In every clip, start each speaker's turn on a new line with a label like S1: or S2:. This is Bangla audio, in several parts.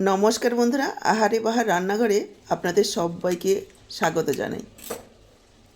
S1: নমস্কার বন্ধুরা, আহারে বাহার রান্নাঘরে আপনাদের সবাইকে স্বাগত জানাই।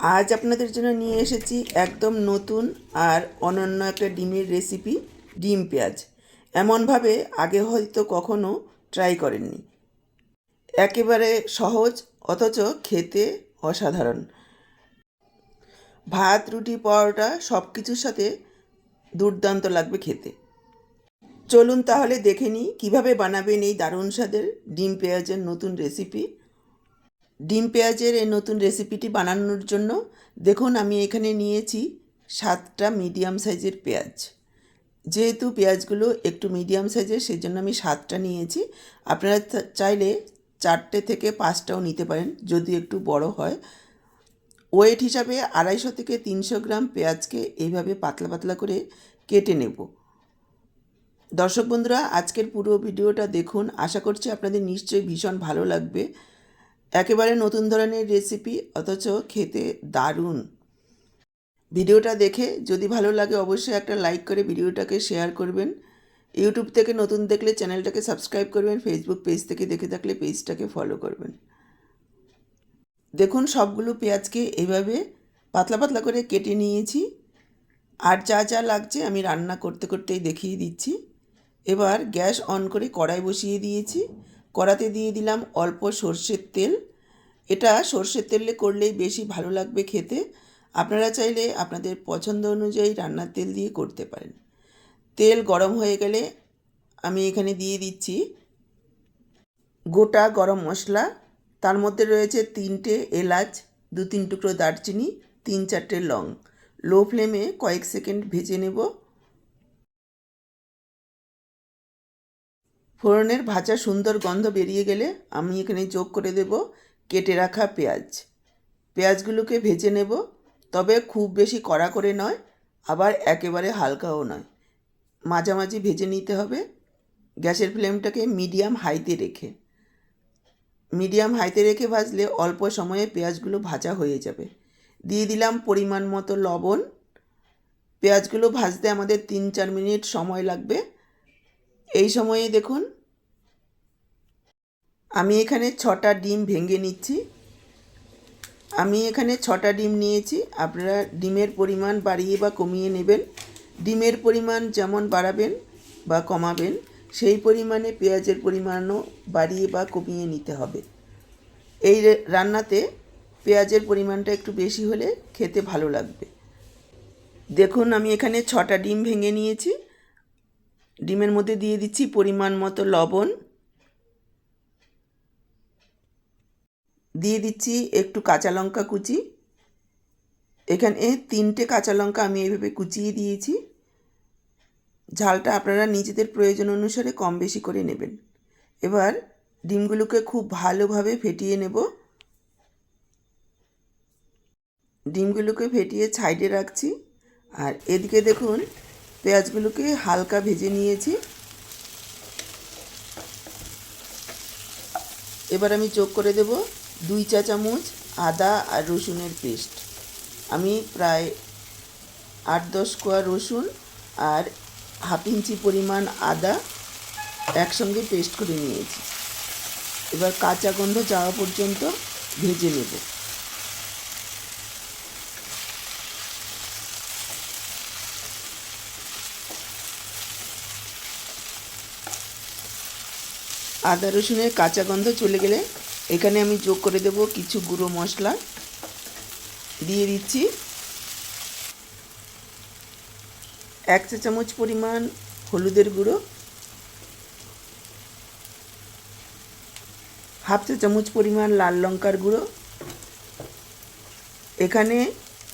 S1: আজ আপনাদের জন্য নিয়ে এসেছি একদম নতুন আর অনন্য একটা ডিমের রেসিপি, ডিম পেঁয়াজ। এমনভাবে আগে হয়তো কখনো ট্রাই করেননি। একেবারে সহজ, অথচ খেতে অসাধারণ। ভাত, রুটি, পরোটা সব কিছুর সাথে দুর্দান্ত লাগবে খেতে। চলুন তাহলে দেখে নিই কীভাবে বানাবেন এই দারুণ স্বাদের ডিম পেঁয়াজের নতুন রেসিপি ডিম পেঁয়াজের এই নতুন রেসিপিটি বানানোর জন্য দেখুন আমি এখানে নিয়েছি সাতটা মিডিয়াম সাইজের পেঁয়াজ। যেহেতু পেঁয়াজগুলো একটু মিডিয়াম সাইজের সেই জন্য আমি সাতটা নিয়েছি। আপনারা চাইলে চারটে থেকে পাঁচটাও নিতে পারেন, যদি একটু বড় হয়। ওয়েট হিসাবে আড়াইশো থেকে তিনশো গ্রাম পেঁয়াজকে এইভাবে পাতলা পাতলা করে কেটে নেব। দর্শক বন্ধুরা, আজকের পুরো ভিডিওটা দেখুন। আশা করছি আপনাদের নিশ্চয়ই ভীষণ ভালো লাগবে। একেবারে নতুন ধরনের রেসিপি অথচ খেতে দারুণ। ভিডিওটা দেখে যদি ভালো লাগে, অবশ্যই একটা লাইক করে ভিডিওটাকে শেয়ার করবেন। ইউটিউব থেকে নতুন দেখলে চ্যানেলটাকে সাবস্ক্রাইব করবেন ফেসবুক পেজ থেকে দেখে থাকলে পেজটাকে ফলো করবেন। দেখুন, সবগুলো পেঁয়াজকে এইভাবে পাতলা পাতলা করে কেটে নিয়েছি। আর যা যা লাগছে আমি রান্না করতে করতেই দেখিয়ে দিচ্ছি। এবার গ্যাস অন করে কড়াই বসিয়ে দিয়েছি। কড়াতে দিয়ে দিলাম অল্প সর্ষের তেল। এটা সর্ষের তেলে করলেই বেশি ভালো লাগবে খেতে। আপনারা চাইলে আপনাদের পছন্দ অনুযায়ী রান্নার তেল দিয়ে করতে পারেন। তেল গরম হয়ে গেলে আমি এখানে দিয়ে দিচ্ছি গোটা গরম মশলা। তার মধ্যে রয়েছে তিনটে এলাচ দু তিন টুকরো দারচিনি, তিন চারটে লং। লো ফ্লেমে কয়েক সেকেন্ড ভেজে নেব। ফোড়নের ভাজা সুন্দর গন্ধ বেরিয়ে গেলে আমি এখানে যোগ করে দেব কেটে রাখা পেঁয়াজ। পেঁয়াজগুলোকে ভেজে নেব, তবে খুব বেশি কড়া করে নয়, আবার একেবারে হালকাও নয়। মাঝামাঝি ভেজে নিতে হবে। গ্যাসের ফ্লেমটাকে মিডিয়াম হাইতে রেখে। মিডিয়াম হাইতে রেখে ভাজলে অল্প সময়ে পেঁয়াজগুলো ভাজা হয়ে যাবে। দিয়ে দিলাম পরিমাণ মতো লবণ। পেঁয়াজগুলো ভাজতে আমাদের তিন চার মিনিট সময় লাগবে। এই সময়ে দেখুন আমি এখানে ছটা ডিম ভেঙে নিচ্ছি। আমি এখানে ছটা ডিম নিয়েছি। আপনারা ডিমের পরিমাণ বাড়িয়ে বা কমিয়ে নেবেন। ডিমের পরিমাণ যেমন বাড়াবেন বা কমাবেন, সেই পরিমাণে পেঁয়াজের পরিমাণও বাড়িয়ে বা কমিয়ে নিতে হবে। এই রান্নাতে পেঁয়াজের পরিমাণটা একটু বেশি হলে খেতে ভালো লাগবে। দেখুন, আমি এখানে ছটা ডিম ভেঙে নিয়েছি। ডিমের মধ্যে দিয়ে দিচ্ছি পরিমাণ মতো লবণ দিয়ে দিচ্ছি একটু কাঁচা লঙ্কা কুচি। এখানে তিনটে কাঁচা লঙ্কা আমি এইভাবে কুচিয়ে দিয়েছি। ঝালটা আপনারা নিজেদের প্রয়োজন অনুসারে কম বেশি করে নেবেন। এবার ডিমগুলোকে খুব ভালোভাবে ফেটিয়ে নেব। ডিমগুলোকে ফেটিয়ে সাইডে রাখছি। আর এদিকে দেখুন, পেঁয়াজগুলোকে হালকা ভেজে নিয়েছি। এবার আমি যোগ করে দেব। দুই চা চামচ আদা আর রসুনের পেস্ট। আমি প্রায় আট দশ কোয়া রসুন আর হাফ ইঞ্চি পরিমাণ আদা একসঙ্গে পেস্ট করে নিয়েছি। এবার কাঁচা গন্ধ যাওয়া পর্যন্ত ভেজে নেব। আদা রসুনের কাঁচা গন্ধ চলে গেলে এখানে আমি যোগ করে দেব কিছু গুঁড়ো মশলা। দিয়ে দিচ্ছি এক চা চামচ পরিমাণ হলুদের গুঁড়ো, হাফ চা চামচ পরিমাণ লাল লঙ্কার গুঁড়ো। এখানে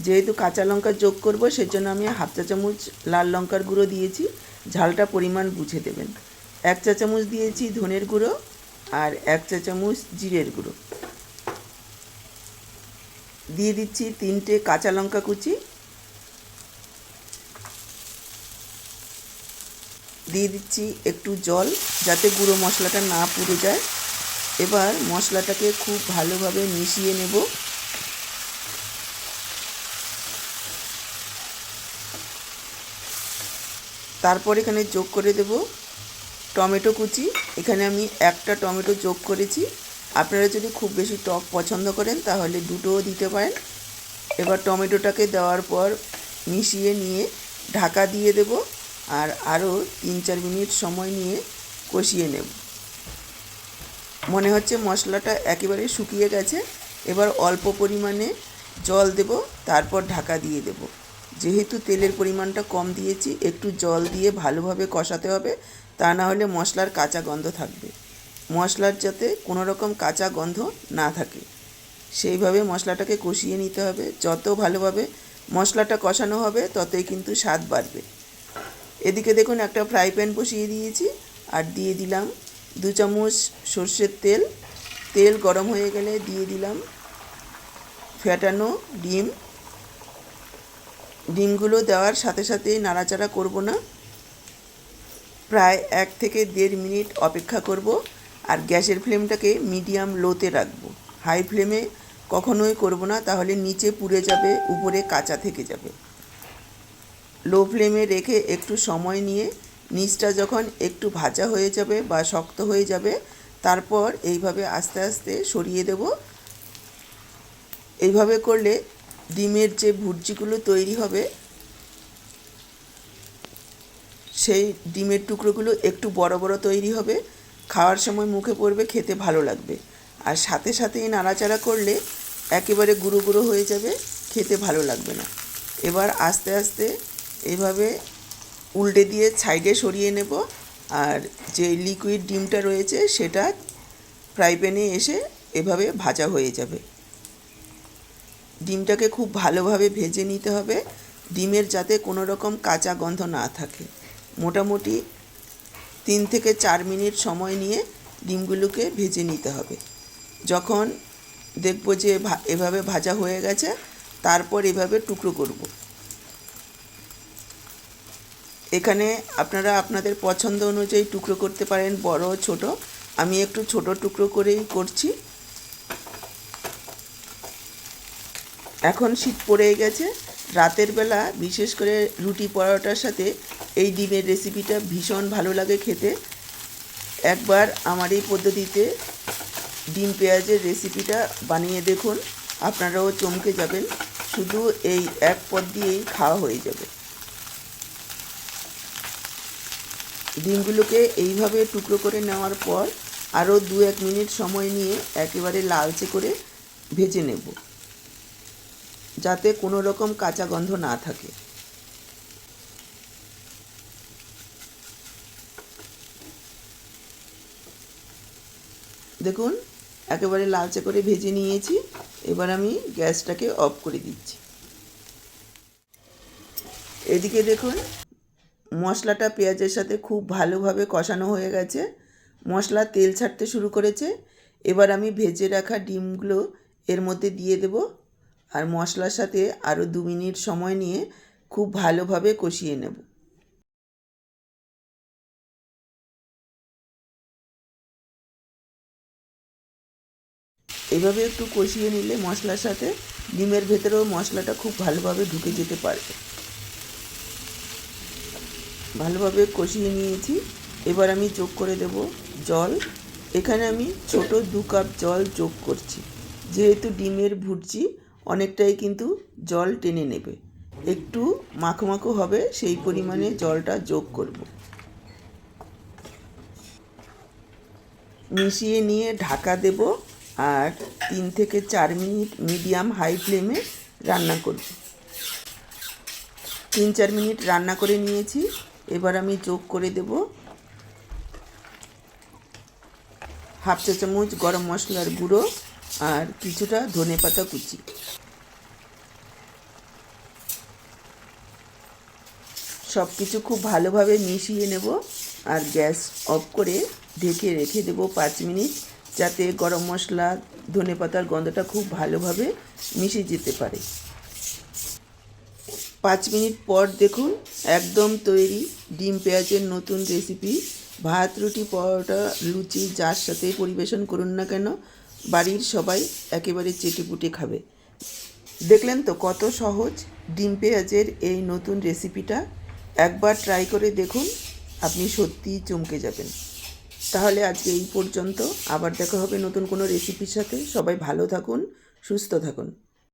S1: যেহেতু কাঁচা লঙ্কা যোগ করব, সেজন্য আমি হাফ চা চামচ লাল লঙ্কার গুঁড়ো দিয়েছি। ঝালটা পরিমাণ বুঝে দেবেন। এক চা চামচ দিয়েছি ধনের গুঁড়ো। আর এক চা চামচ জিরের গুঁড়ো। দিয়ে দিচ্ছি তিনটে কাঁচা লঙ্কা কুচি। দিয়ে দিচ্ছি একটু জল যাতে গুঁড়ো মশলাটা না পুড়ে যায়। এবার মশলাটাকে খুব ভালোভাবে মিশিয়ে নেব। তারপর এখানে যোগ করে দেব টমেটো কুচি। এখানে আমি একটা টমেটো যোগ করেছি। আপনারা যদি খুব বেশি টক পছন্দ করেন, তাহলে দুটোও দিতে পারেন। এবার টমেটোটাকে দেওয়ার পর মিশিয়ে নিয়ে ঢাকা দিয়ে দেব আর আরও তিন চার মিনিট সময় নিয়ে কষিয়ে নেব। মনে হচ্ছে মশলাটা একেবারে শুকিয়ে গেছে। এবার অল্প পরিমাণে জল দেব, তারপর ঢাকা দিয়ে দেব। যেহেতু তেলের পরিমাণটা কম দিয়েছি, একটু জল দিয়ে ভালোভাবে কষাতে হবে। তা না হলে মশলার কাঁচা গন্ধ থাকবে। মশলার যাতে কোনো রকম কাঁচা গন্ধ না থাকে। সেইভাবে মশলাটাকে কষিয়ে নিতে হবে। যত ভালোভাবে মশলাটা কষানো হবে, ততই কিন্তু স্বাদ বাড়বে। এদিকে দেখুন, একটা ফ্রাই প্যান বসিয়ে দিয়েছি আর দিয়ে দিলাম দু চামচ সর্ষের তেল। তেল গরম হয়ে গেলে দিয়ে দিলাম ফ্যাটানো ডিম। ডিমগুলো দেওয়ার সাথে সাথেই নাড়াচাড়া করব না। প্রায় এক থেকে দেড় মিনিট অপেক্ষা করব আর গ্যাসের ফ্লেমটাকে মিডিয়াম লোতে রাখব। হাই ফ্লেমে কখনোই করব না, তাহলে নিচে পুড়ে যাবে, উপরে কাঁচা থেকে যাবে। লো ফ্লেমে রেখে একটু সময় নিয়ে নিচটা যখন একটু ভাজা হয়ে যাবে বা শক্ত হয়ে যাবে, তারপর এইভাবে আস্তে আস্তে সরিয়ে দেব। এইভাবে করলে ডিমের যে ভুর্জিগুলো তৈরি হবে সেই ডিমের টুকরোগুলো একটু বড় বড় তৈরি হবে, খাওয়ার সময় মুখে পড়বে, খেতে ভালো লাগবে। আর সাথে সাথেই নাড়াচাড়া করলে একেবারে গুঁড়ো গুঁড়ো হয়ে যাবে, খেতে ভালো লাগবে না। এবার আস্তে আস্তে এইভাবে উল্টে দিয়ে সাইডে সরিয়ে নেব, আর যে লিকুইড ডিমটা রয়েছে সেটা ফ্রাই প্যানে এসে এভাবে ভাজা হয়ে যাবে। ডিমটাকে খুব ভালোভাবে ভেজে নিতে হবে, ডিমের যাতে কোনো রকম কাঁচা গন্ধ না থাকে। মোটামুটি তিন থেকে চার মিনিট সময় নিয়ে ডিমগুলোকে ভেজে নিতে হবে। যখন দেখব যে এভাবে ভাজা হয়ে গেছে, তারপর এভাবে টুকরো করব। এখানে আপনারা আপনাদের পছন্দ অনুযায়ী টুকরো করতে পারেন, বড়, ছোট। আমি একটু ছোট টুকরো করেই করছি। এখন শীত পড়ে গেছে রাতের বেলা বিশেষ করে রুটি পরোটার সাথে এই ডিমের রেসিপিটা ভীষণ ভালো লাগে খেতে। একবার আমার এই পদ্ধতিতে ডিম পেঁয়াজের রেসিপিটা বানিয়ে দেখুন। আপনারাও চমকে যাবেন। শুধু এই এক পদ দিয়েই খাওয়া হয়ে যাবে। ডিমগুলোকে এইভাবে টুকরো করে নেওয়ার পর আরও দু এক মিনিট সময় নিয়ে একেবারে লালচে করে ভেজে নেব। যাতে কোনো রকম কাঁচা গন্ধ না থাকে। দেখুন, একেবারে লালচে করে ভেজে নিয়েছি। এবার আমি গ্যাসটাকে অফ করে দিচ্ছি। এদিকে দেখুন, মশলাটা পেঁয়াজের সাথে খুব ভালোভাবে কষানো হয়ে গেছে। মশলা তেল ছাড়তে শুরু করেছে। এবার আমি ভেজে রাখা ডিমগুলো এর মধ্যে দিয়ে দেব। আর মশলার সাথে আরও দু মিনিট সময় নিয়ে খুব ভালোভাবে কষিয়ে নেব। এভাবে একটু কষিয়ে নিলে মশলার সাথে ডিমের ভেতরেও মশলাটা খুব ভালোভাবে ঢুকে যেতে পারবে। ভালোভাবে কষিয়ে নিয়েছি। এবার আমি যোগ করে দেব জল। এখানে আমি ছোট দু কাপ জল যোগ করছি। যেহেতু ডিমের ভুর্জি অনেকটাই কিন্তু জল টেনে নেবে। একটু মাখো মাখো হবে, সেই পরিমাণে জলটা যোগ করব। মিশিয়ে নিয়ে ঢাকা দেব আর তিন থেকে চার মিনিট মিডিয়াম হাই ফ্লেমে রান্না করব। তিন চার মিনিট রান্না করে নিয়েছি, এবার আমি যোগ করে দেব হাফ চা চামচ গরম মশলার গুঁড়ো আর কিছুটা ধনে পাতা কুচি। সব কিছু খুব ভালোভাবে মিশিয়ে নেব আর গ্যাস অফ করে ঢেকে রেখে দেব পাঁচ মিনিট যাতে গরম মশলা, ধনে পাতার গন্ধটা খুব ভালোভাবে মিশে যেতে পারে। পাঁচ মিনিট পর দেখুন একদম তৈরি ডিম পেঁয়াজের নতুন রেসিপি ভাত, রুটি, পরোটা, লুচি যার সাথে পরিবেশন করুন না কেন, বাড়ির সবাই একেবারে চেটেপুটে খাবে। দেখলেন তো কত সহজ ডিম পেঁয়াজের এই নতুন রেসিপিটা একবার ট্রাই করে দেখুন, আপনি সত্যিই চমকে যাবেন। তাহলে আজকে এই পর্যন্ত, আবার দেখা হবে নতুন কোনো রেসিপির সাথে। সবাই ভালো থাকুন, সুস্থ থাকুন।